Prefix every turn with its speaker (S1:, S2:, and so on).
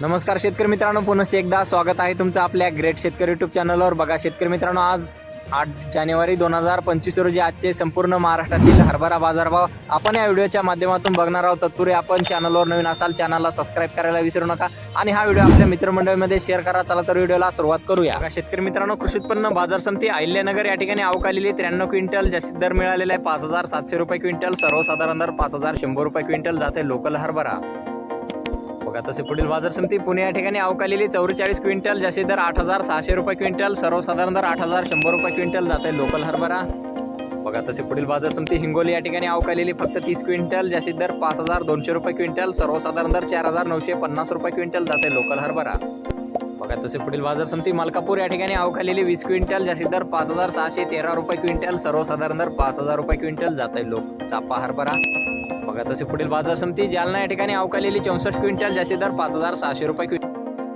S1: नमस्कार शेतकरी मित्रांनो पुनश्च एकदा स्वागत आहे तुमचं आपल्या ग्रेट शेतकरी युट्यूब चॅनलवर बघा शेतकरी मित्रांनो आज आठ जानेवारी दोन हजार पंचवीस रोजी आजचे संपूर्ण महाराष्ट्रातील हरभरा बाजारभाव आपण या व्हिडिओच्या माध्यमातून बघणार आहोत. तत्पूर्वी आपण चॅनलवर नवीन असाल चॅनलला सबस्क्राईब करायला विसरू नका आणि हा व्हिडिओ आपल्या मित्रमंडळीमध्ये शेअर करा. चला तर व्हिडिओला सुरुवात करूया. शेतकरी मित्रांनो कृषी उत्पन्न बाजार समिती अहिल्यानगर या ठिकाणी अवकालेली त्र्याण्णव क्विंटल जास्तीत दर मिळालेला आहे. पाच हजार सातशे रुपये क्विंटल सर्वसाधारण दर पाच हजार शंभर रुपये क्विंटल जाते लोकल हरभरा. बघा तसे पुढील बाजार समिती पुणे या ठिकाणी अवकालेली चौवेचाळीस क्विंटल जास्तीत दर आठ हजार सहाशे रुपये क्विंटल सर्वसाधारण दर आठ हजार शंभर रुपये क्विंटल जात आहे लोकल हरभरा. बघा तसे पुढील बाजार समिती हिंगोली या ठिकाणी अवकालेली फक्त तीस क्विंटल जास्तीत दर पाच हजार दोनशे रुपये क्विंटल सर्वसाधारण दर चार हजार नऊशे पन्नास रुपये क्विंटल जाते लोकल हरभरा. बघा तसे पुढील बाजार समिती मलकापूर या ठिकाणी अवकालेली वीस क्विंटल जास्तीत दर पाच हजार सहाशे तेरा रुपये क्विंटल सर्वसाधारण दर पाच हजार रुपये क्विंटल जात आहे लोक चापा हरभरा. बघा तसे पुढील बाजार समिती जालना या ठिकाणी अवकालेली चौसष्ट क्विंटल जास्त दर पाच हजार सहाशे रुपये क्विंटल